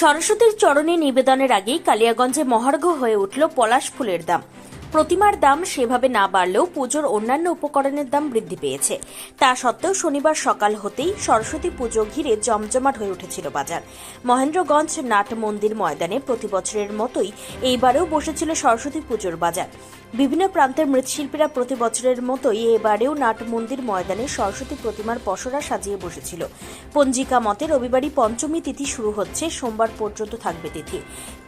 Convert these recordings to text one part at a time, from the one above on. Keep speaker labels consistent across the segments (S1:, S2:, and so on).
S1: সরস্বতীর চরণে নিবেদনের আগেই কালিয়াগঞ্জে মহার্ঘ হয়ে উঠল পলাশ ফুলের দাম। প্রতিমার দাম সেভাবে না বাড়লেও পুজোর অন্যান্য উপকরণের দাম বৃদ্ধি পেয়েছে। তা সত্ত্বেও শনিবার সকাল হতেই সরস্বতী পুজো ঘিরে জমজমাট হয়ে উঠেছিল বাজার। মহেন্দ্রগঞ্জ নাট মন্দির ময়দানে প্রতি বছরের মতোই এইবারেও বসেছিল সরস্বতী পুজোর বাজার। বিভিন্ন প্রান্তের মৃৎশিল্পীরা প্রতি বছরের মতোই এবারেও নাট মন্দির ময়দানে সরস্বতী প্রতিমার পসরা সাজিয়ে বসেছিল। পঞ্জিকা মতে রবিবারই পঞ্চমী তিথি শুরু হচ্ছে, সোমবার পর্যন্ত থাকবে তিথি।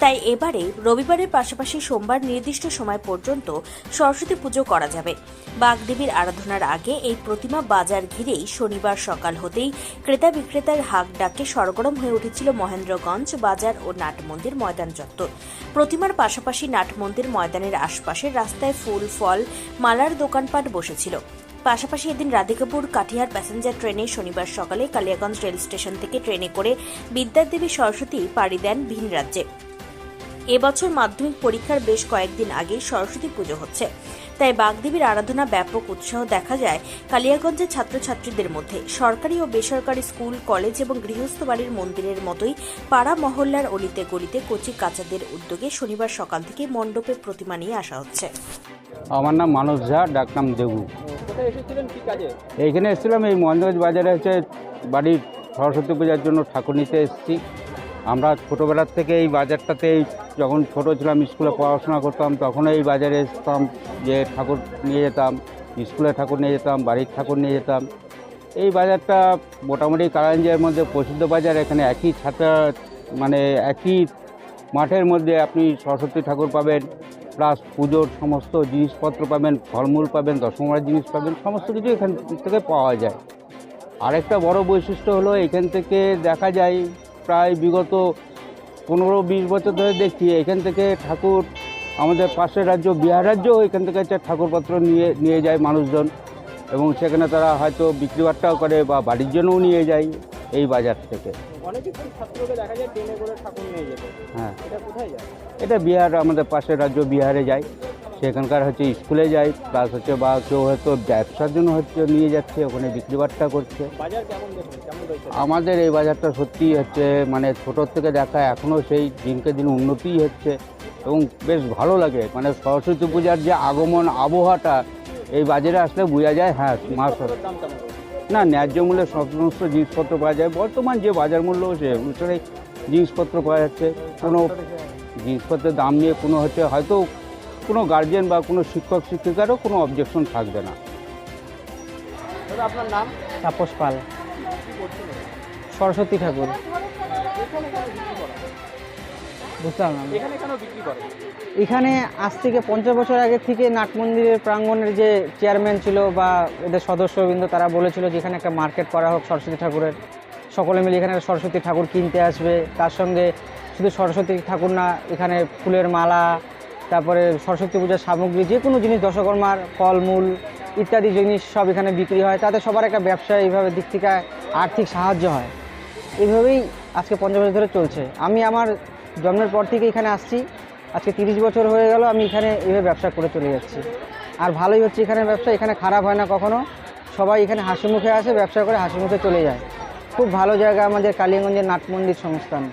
S1: তাই এবারে রবিবারের পাশাপাশি সোমবার নির্দিষ্ট সময় পর্যন্ত সরস্বতী পুজো করা যাবে। বাগদেবীর আরাধনার আগে এই প্রতিমা বাজার ঘিরেই শনিবার সকাল হতেই ক্রেতা বিক্রেতার হাক ডাকে সরগরম হয়ে উঠেছিল মহেন্দ্রগঞ্জ বাজার ও নাট মন্দির ময়দান চত্বর। প্রতিমার পাশাপাশি নাট মন্দির ময়দানের আশপাশে রাস্তায় ফুল, ফল, মালার দোকানপাট বসেছিল। পাশাপাশি এদিন রাধিকাপুর কাঠিয়ার প্যাসেঞ্জার ট্রেনে শনিবার সকালে কালিয়াগঞ্জ রেল স্টেশন থেকে ট্রেনে করে বিদ্যাদেবী সরস্বতী পাড়ি দেন ভিন রাজ্যে। এবছর মাধ্যমিক পরীক্ষার বেশ কয়েকদিন আগেই সরস্বতী পুজো হচ্ছে। তাই বাগদেবীর আরাধনা ব্যাপক উৎসাহ দেখা যায় কালিয়াগঞ্জের ছাত্রছাত্রীদের মধ্যে। সরকারি ও বেসরকারি স্কুল কলেজ এবং গৃহস্থ বাড়ির মন্দিরের মতোই পাড়া মহল্লার অলিতে গলিতে কচি কাচাদের উদ্যোগে শনিবার সকাল থেকে মণ্ডপে প্রতিমা নিয়ে আসা হচ্ছে।
S2: আমার নাম মানস ঝা ডাকনাম দেবু।
S3: কোথায় এসেছিলেন? কি কাজে?
S2: এইখানে এসেছিলাম এই মহেন্দ্রগঞ্জ বাজারে হচ্ছে বাড়ির সরস্বতী পূজার জন্য ঠাকুর নিতে এসেছি। আমরা ছোটোবেলার থেকে এই বাজারটাতেই যখন ছোট ছিলাম, স্কুলে পড়াশোনা করতাম, তখন এই বাজারে এসতাম, যে ঠাকুর নিয়ে যেতাম, স্কুলে ঠাকুর নিয়ে যেতাম, বাড়ির ঠাকুর নিয়ে যেতাম। এই বাজারটা মোটামুটি কালাঞ্জের মধ্যে প্রসিদ্ধ বাজার, এখানে একই ছাতা মানে একই মাঠের মধ্যে আপনি সরস্বতী ঠাকুর পাবেন, প্লাস পুজোর সমস্ত জিনিসপত্র পাবেন, ফলমূল পাবেন দশমরার জিনিস পাবেন, সমস্ত কিছু এখান থেকে পাওয়া যায়। আরেকটা বড় বৈশিষ্ট্য হলো, এখান থেকে দেখা যায় প্রায় বিগত পনেরো বিশ বছর ধরে দেখছি এখান থেকে ঠাকুর আমাদের পাশের রাজ্য বিহার রাজ্যও এখান থেকে হচ্ছে ঠাকুরপত্র নিয়ে নিয়ে যায় মানুষজন। এবং সেখানে তারা হয়তো বিক্রি বাট্টাও করে বা বাড়ির জন্যও নিয়ে যায় এই বাজার থেকে। হ্যাঁ।
S3: এটা
S2: বিহার আমাদের পাশের রাজ্য বিহারে যায়। সেখানকার হচ্ছে স্কুলে যায় প্লাস হচ্ছে বা কেউ হয়তো ব্যবসার জন্য হচ্ছে নিয়ে যাচ্ছে ওখানে বিক্রি বাট্টা করছে। আমাদের এই বাজারটা সত্যিই হচ্ছে মানে ছোটোর থেকে দেখা এখনও সেই দিনকে দিন উন্নতিই হচ্ছে এবং বেশ ভালো লাগে। মানে সরস্বতী পূজার যে আগমন আবহাওয়াটা এই বাজারে আসলে বোঝা যায় হ্যাঁ মা সর-
S3: দাম কেমন রয়েছে?
S2: না ন্যায্য মূল্যে সমস্ত জিনিসপত্র পাওয়া যায়। বর্তমান যে বাজার মূল্য সে অনুসারে জিনিসপত্র পাওয়া যাচ্ছে। কোনো জিনিসপত্রের দাম নিয়ে কোনো হচ্ছে হয়তো কোনো গার্জেন বা কোনো শিক্ষক শিক্ষিকারও কোনো অবজেকশন থাকবে না।
S3: আপনার নাম?
S4: তাপস পাল। সরস্বতী ঠাকুর। বুঝলাম না।
S3: এখানে কেন বিক্রি করেন?
S4: এখানে আজ থেকে পঞ্চাশ বছর আগে থেকে নাট মন্দিরের প্রাঙ্গণের যে চেয়ারম্যান ছিল বা এদের সদস্যবৃন্দ তারা বলেছিল যে এখানে একটা মার্কেট করা হোক সরস্বতী ঠাকুরের। সকলে মিলে এখানে সরস্বতী ঠাকুর কিনতে আসবে। তার সঙ্গে শুধু সরস্বতী ঠাকুর না এখানে ফুলের মালা তারপরে সরস্বতী পূজার সামগ্রী, যে কোনো জিনিস, দশকর্মার ফলমূল ইত্যাদি জিনিস সব এখানে বিক্রি হয়। তাতে সবার একটা ব্যবসা এইভাবে দিক থেকে আর্থিক সাহায্য হয়। এইভাবেই আজকে পঞ্চাশ বছর ধরে চলছে। আমি আমার জন্মের পর থেকে এখানে আসছি। আজকে তিরিশ বছর হয়ে গেল আমি এখানে এইভাবে ব্যবসা করে চলে যাচ্ছি। আর ভালোই হচ্ছে এখানে ব্যবসা, এখানে খারাপ হয় না কখনো। সবাই এখানে হাসি মুখে আসে, ব্যবসা করে হাসি মুখে চলে যায়। খুব ভালো জায়গা আমাদের কালিয়াগঞ্জের নাট মন্দির সংস্থান।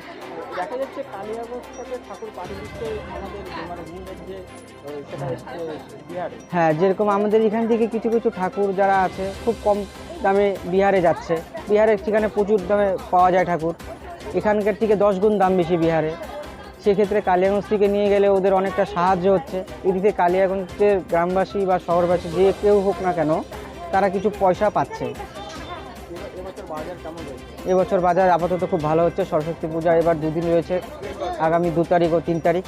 S3: দেখা যাচ্ছে থেকে ঠাকুর দিচ্ছে আমাদের
S4: হ্যাঁ যেরকম আমাদের এখান থেকে কিছু কিছু ঠাকুর যারা আছে, খুব কম দামে বিহারে যাচ্ছে। বিহারে সেখানে প্রচুর দামে পাওয়া যায় ঠাকুর। এখানকার থেকে দশ গুণ দাম বেশি বিহারে। সেক্ষেত্রে কালিয়াগঞ্জ থেকে নিয়ে গেলে ওদের অনেকটা সাহায্য হচ্ছে। এদিকে কালিয়াগঞ্জের গ্রামবাসী বা শহরবাসী যে কেউ হোক না কেন, তারা কিছু পয়সা পাচ্ছে। এবছর বাজার আপাতত খুব ভালো হচ্ছে সরস্বতী পূজা এবার দুদিন রয়েছে আগামী দু তারিখ ও তিন তারিখ।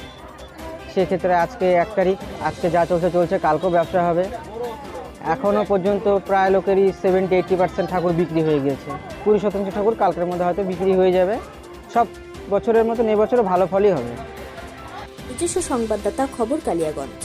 S4: সেক্ষেত্রে আজকে এক তারিখ আজকে যা চলছে চলছে কালকেও ব্যবসা হবে। এখনও পর্যন্ত প্রায় লোকেরই সেভেন্টি এইট্টি পার্সেন্ট ঠাকুর বিক্রি হয়ে গিয়েছে। কুড়ি শতাংশ ঠাকুর কালকের মধ্যে হয়তো বিক্রি হয়ে যাবে। সব বছরের মতন এবছরও ভালো ফলই হবে।
S1: নিজস্ব সংবাদদাতা খবর কালিয়াগঞ্জ।